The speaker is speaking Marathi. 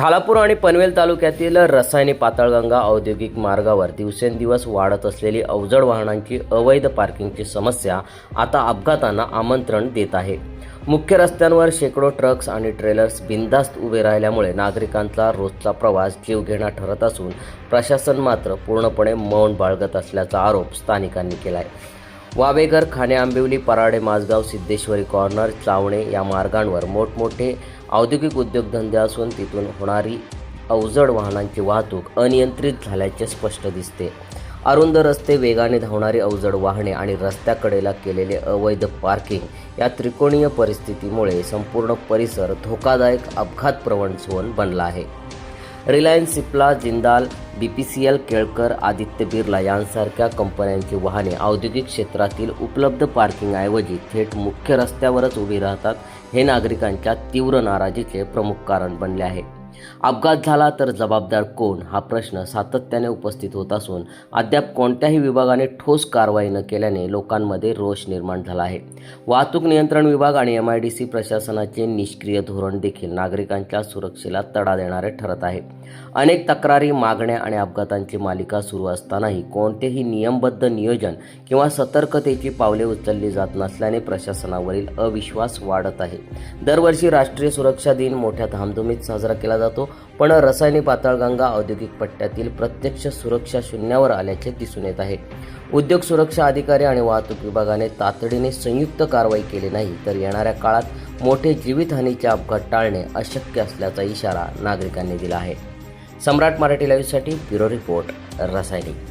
खालापूर आणि पनवेल तालुक्यातील रसायनी पाताळगंगा औद्योगिक मार्गावर दिवसेंदिवस वाढत असलेली अवजड वाहनांची अवैध पार्किंगची समस्या आता अपघातांना आमंत्रण देत आहे. मुख्य रस्त्यांवर शेकडो ट्रक्स आणि ट्रेलर्स बिनधास्त उभे राहिल्यामुळे नागरिकांचा रोजचा प्रवास जीवघेणा ठरत असून प्रशासन मात्र पूर्णपणे मौन बाळगत असल्याचा आरोप स्थानिकांनी केला आहे वावेघर खाणे आंबिवली पराडे माझगाव सिद्धेश्वरी कॉर्नर चावणे या मार्गांवर मोठमोठे औद्योगिक उद्योगधंदे असून तिथून होणारी अवजड वाहनांची वाहतूक अनियंत्रित झाल्याचे स्पष्ट दिसते. अरुंद रस्ते वेगाने धावणारी अवजड वाहने आणि रस्त्याकडेला केलेले अवैध पार्किंग या त्रिकोणीय परिस्थितीमुळे संपूर्ण परिसर धोकादायक अपघातप्रवण झोन बनला आहे. Reliance Cipla Jindal B P C L Kelkar Aditya Birla यांसारख्या कंपन्यांची वाहने औद्योगिक क्षेत्रातील उपलब्ध पार्किंगऐवजी थेट मुख्य रस्त्यावरच उभी राहतात हे नागरिकांच्या तीव्र नाराजीचे प्रमुख कारण बनले आहे. अपघात झाला तर जबाबदार कोण? हा प्रश्न सातत्याने उपस्थित होत असून अद्याप कोणत्याही विभागाने ठोस कारवाई न केल्याने लोकांमध्ये रोष निर्माण झाला आहे. वाहतूक नियंत्रण विभाग आणि एम आय डी सी प्रशासनाचे निष्क्रिय धोरण देखील नागरिकांच्या सुरक्षेला तडा देणारे ठरत आहे. अनेक तक्रारी मागण्या आणि अपघातांची मालिका सुरू असतानाही कोणतेही नियमबद्ध नियोजन किंवा सतर्कतेची पावले उचलली जात नसल्याने प्रशासनावरील अविश्वास वाढत आहे. दरवर्षी राष्ट्रीय सुरक्षा दिन मोठ्या धामधुमीत साजरा केला जातो. जातो. पण रसायनी पाताळगंगा औद्योगिक पट्ट्यातील प्रत्यक्ष सुरक्षा शून्यावर आल्याचे दिसून येत आहे. उद्योग सुरक्षा अधिकारी आणि वाहतूक विभागाने तातडीने संयुक्त कारवाई केली नाही तर येणाऱ्या काळात मोठे जीवितहानीचे अपघात टाळणे अशक्य असल्याचा इशारा नागरिकांनी दिला आहे. सम्राट मराठी लाईव्हसाठी ब्युरो रिपोर्ट रसायनिक.